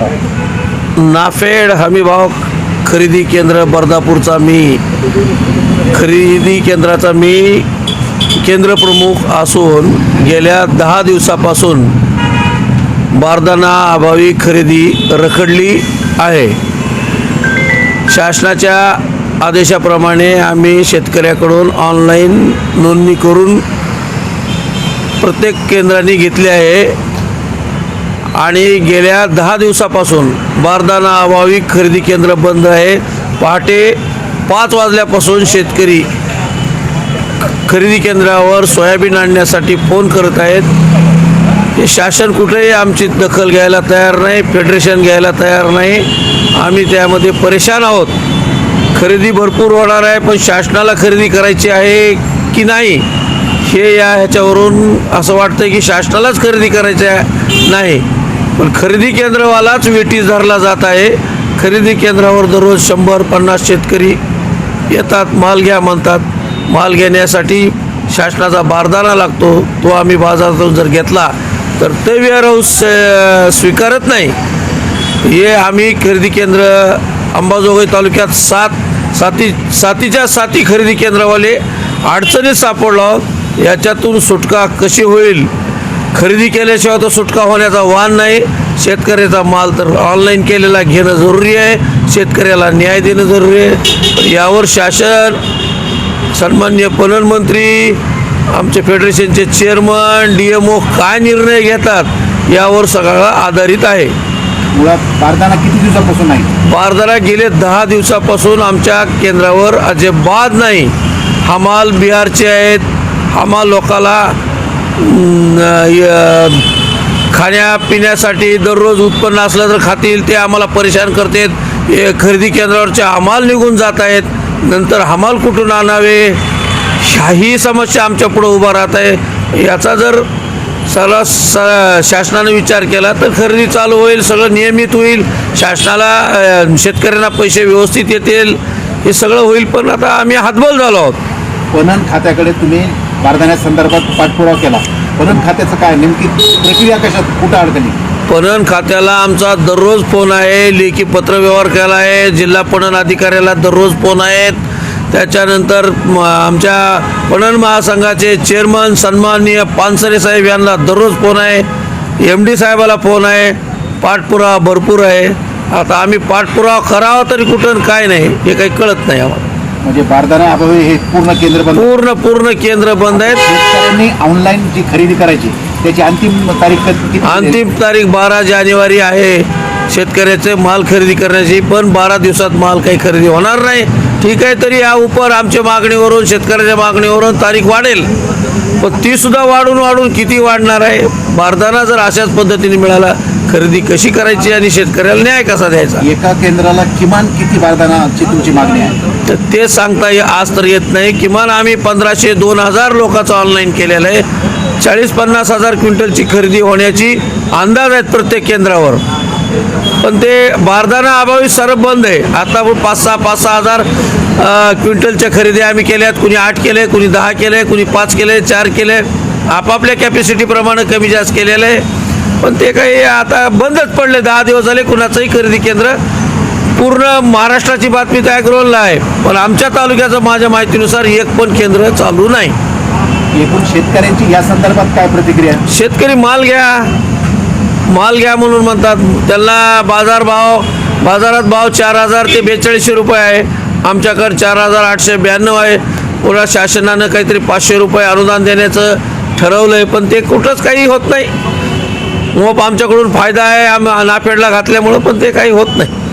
नाफेड हमीभाव खरेदी केंद्र बर्दापूरचा मी. खरेदी केंद्राचा मी. केंद्रप्रमुख असून गेल्या दहा दिवसापासून बारदाना अभावी खरेदी रखडली आहे. शासनाच्या आदेशाप्रमाणे आम्ही शेतकऱ्याकडून ऑनलाईन नोंदणी करून प्रत्येक केंद्राने घेतली आहे. आणि गेल्या दहा दिवसापासून बारदाना अभावी खरेदी केंद्र बंद आहे. पहाटे पाच वाजल्यापासून शेतकरी खरेदी केंद्रावर सोयाबीन आणण्यासाठी फोन करत आहेत. हे शासन कुठेही आमची दखल घ्यायला तयार नाही फेडरेशन घ्यायला तयार नाही. आम्ही त्यामध्ये परेशान आहोत. खरेदी भरपूर होणार आहे पण शासनाला खरेदी करायची आहे की नाही हे या ह्याच्यावरून असं वाटतं की शासनालाच खरेदी करायचं आहे नाही. पण खरेदी केंद्रवालाच वेटीस धरला जात आहे. खरेदी केंद्रावर दररोज शंभर पन्नास शेतकरी येतात माल घ्या म्हणतात. माल घेण्यासाठी शासनाचा बारदाना लागतो तो आम्ही बाजारातून जर घेतला तर ते वेअरहाऊस स्वीकारत नाही. हे आम्ही खरेदी केंद्र अंबाजोगाई तालुक्यात सात साती सातीच्या साती खरेदी केंद्रवाले अडचणीत सापडलो याच्यातून सुटका कशी होईल? खरेदी केल्याशिवाय तर सुटका होण्याचा वाण नाही. शेतकऱ्याचा माल तर ऑनलाईन केलेला घेणं जरुरी आहे. शेतकऱ्याला न्याय देणं जरुरी आहे. यावर शासन सन्मान्य पणन मंत्री आमचे फेडरेशनचे चेअरमन डी एम ओ काय निर्णय घेतात यावर सगळं आधारित आहे. मुळात बारदाना किती दिवसापासून नाही? बारदाना गेले दहा दिवसापासून आमच्या केंद्रावर अजिबात नाही. हमाल बिहारचे आहेत. हमाल लोकाला खाण्यापिण्यासाठी दररोज उत्पन्न असलं तर खातील ते आम्हाला परेशान करतात. खरेदी केंद्रावरचे हमाल निघून जात आहेत. नंतर हमाल कुठून आणावे? ह्या- ही समस्या आमच्या पुढं उभा राहत आहे. याचा जर सगळा स शासनाने विचार केला तर खरेदी चालू होईल सगळं नियमित होईल. शासनाला शेतकऱ्यांना पैसे व्यवस्थित येतील. हे सगळं होईल पण आता आम्ही हातबल झालो आहोत. पणन खात्याकडे तुम्ही बारदान्या संदर्भात पाठपुरावा केला. पणन खात्याचं काय? नेमकी प्रक्रिया कशात? कुठं अडकली पणन खात्याला आमचा दररोज फोन आहे. लेखी पत्रव्यवहार केला आहे. जिल्हा पणन अधिकाऱ्याला दररोज फोन आहेत. त्याच्यानंतर आमच्या पणन महासंघाचे चेअरमन सन्माननीय पानसरे साहेब यांना दररोज फोन आहे. एम डी साहेबाला फोन आहे. पाठपुरावा भरपूर आहे. आता आम्ही पाठपुरावा करावा तरी कुठं काय नाही हे काही कळत नाही आम्हाला. म्हणजे बारदाना अभावी हे पूर्ण केंद्र बंद पूर्ण पूर्ण केंद्र बंद आहेत. शेतकऱ्यांनी ऑनलाईन जी खरेदी करायची त्याची अंतिम तारीख कधी- किती अंतिम तारीख बारा जानेवारी आहे. शेतकऱ्याचे माल खरेदी करण्याची पण बारा दिवसात माल काही खरेदी होणार नाही. ठीक आहे तरी या उपर आमच्या मागणीवरून शेतकऱ्याच्या मागणीवरून तारीख वाढेल. पण ती सुद्धा वाढून वाढून किती वाढणार आहे? बारदाना जर अशाच पद्धतीने मिळाला खरेदी कशी करायची आणि शेतकऱ्याला न्याय कसा द्यायचा? एका केंद्राला किमान किती बारदानाची तुमची मागणी आहे? तर ते सांगता ये आज तर येत नाही. किमान आम्ही पंधराशे दोन हजार लोकांचं ऑनलाईन केलेलं आहे. चाळीस पन्नास हजार क्विंटलची खरेदी होण्याची अंदाज आहेत प्रत्येक केंद्रावर. पण ते बारदाना अभावी सर्व बंद आहे. आता पाच सहा पाच सहा हजार क्विंटलच्या खरेदी आम्ही केल्या आहेत. कुणी आठ केले कुणी दहा केले कुणी पाच केले चार केले. आपापल्या कॅपॅसिटीप्रमाणे कमी जास्त केलेलं आहे. पण ते काही आता बंदच पडले. दहा दिवस झाले कुणाचंही खरेदी केंद्र पूर्ण महाराष्ट्राची बातमी त्या ग्रोलला आहे पण आमच्या तालुक्याचं माझ्या माहितीनुसार एक पण केंद्र चालू नाही. एकूण शेतकऱ्यांची या संदर्भात काय प्रतिक्रिया? शेतकरी माल घ्या. माल घ्या म्हणून म्हणतात. त्यांना बाजार भाव बाजारात भाव चार हजार ते बेचाळीसशे रुपये आहे. आमच्याकडे चार हजार आठशे ब्याण्णव आहे. पुन्हा शासनानं काहीतरी पाचशे रुपये अनुदान देण्याचं ठरवलं आहे पण ते कुठंच काही होत नाही. मोप आमच्याकडून फायदा आहे. आम नाफेडला घातल्यामुळं पण ते काही होत नाही.